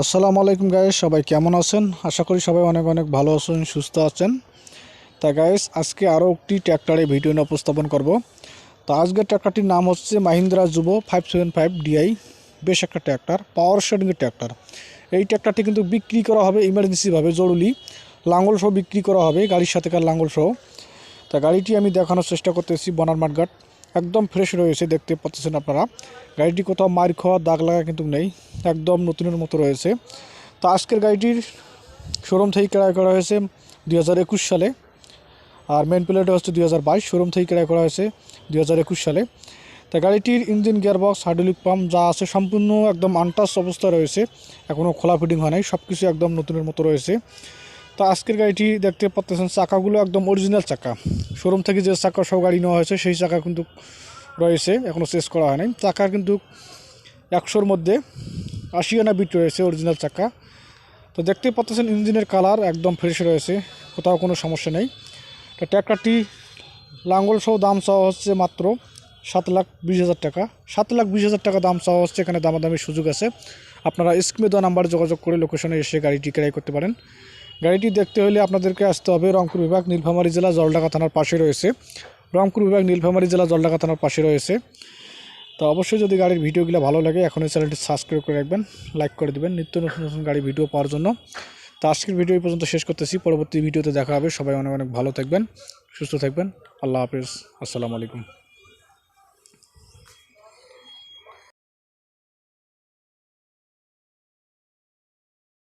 আসসালামু আলাইকুম গায়েস সবাই কেমন আছেন? আশা করি সবাই অনেক অনেক ভালো আছেন, সুস্থ আছেন। তা গায়েস আজকে আরও একটি ট্র্যাক্টরে ভিডিও নিয়ে উপস্থাপন করব। তো আজকের ট্র্যাক্টরটির নাম হচ্ছে মাহিন্দ্রা যুব ফাইভ সেভেন ফাইভ ডিআই বেশ একটা ট্র্যাক্টর পাওয়ার শেডিংয়ের ট্র্যাক্টর এই ট্র্যাক্টরটি কিন্তু বিক্রি করা হবে ইমার্জেন্সিভাবে জরুরি। লাঙ্গল সহ বিক্রি করা হবে, গাড়ির সাথে কার লাঙ্গল সহ। তা গাড়িটি আমি দেখানোর চেষ্টা করতেছি বনার মাঠঘাট। একদম ফ্রেশ রয়েছে দেখতে পাচ্ছেন আপনারা। গাড়িটি কোথাও মার খাওয়া, দাগ লাগা কিন্তু নেই, একদম নতুনের মতো রয়েছে। তো আজকের গাড়িটির শোরুম থেকে ক্রয় করা হয়েছে দুই হাজার একুশ সালে, আর মেন প্লেটে হচ্ছে দু হাজার বাইশ শোরুম থেকে ক্রয় করা হয়েছে দুই হাজার একুশ সালে। তা গাড়িটির ইঞ্জিন গিয়ারবক্স হাইড্রোলিক পাম্প যা আছে, সম্পূর্ণ একদম আনটাচ অবস্থা রয়েছে এখনও খোলা ফিটিং হয় নাই সব কিছু একদম নতুনের মতো রয়েছে। তো আজকের গাড়িটি দেখতে পাচ্ছেন চাকাগুলো একদম অরিজিনাল চাকা। শোরুম থেকে যে চাকা সব গাড়ি নেওয়া হয়েছে, সেই চাকা কিন্তু রয়েছে এখনও চেস করা হয় নাই। চাকার কিন্তু একশোর মধ্যে আশি আনা বিট রয়েছে অরিজিনাল চাকা। তো দেখতে পাচ্ছেন ইঞ্জিনের কালার একদম ফ্রেশ রয়েছে, কোথাও কোনো সমস্যা নেই। তো ট্র্যাক্টরটি লাঙ্গল সহ দাম চাওয়া হচ্ছে মাত্র সাত লাখ বিশ হাজার টাকা। সাত লাখ বিশ হাজার টাকা দাম চাওয়া হচ্ছে, এখানে দামাদামির সুযোগ আছে। আপনারা স্ক্রিনে দেওয়া নাম্বারে যোগাযোগ করে লোকেশনে এসে গাড়িটি ক্রয় করতে পারেন। গাড়িটি দেখতে হলে আপনাদেরকে আসতে হবে রংপুর বিভাগ নীলফামারী জেলা জলঢাকা থানার পাশে রয়েছে। রংপুর বিভাগ নীলফামারী জেলা জলঢাকা থানার পাশে রয়েছে। তো অবশ্যই যদি গাড়ির ভিডিওগুলো ভালো লাগে এখন এই চ্যানেলটি সাবস্ক্রাইব করে রাখবেন, লাইক করে দেবেন। নিত্য নতুন নতুন গাড়ির ভিডিও পাওয়ার জন্য। তো আজকের ভিডিও পর্যন্ত শেষ করতেছি। পরবর্তী ভিডিওতে দেখা হবে। সবাই অনেক অনেক ভালো থাকবেন, সুস্থ থাকবেন। আল্লাহ হাফিজ। আসসালামু আলাইকুম।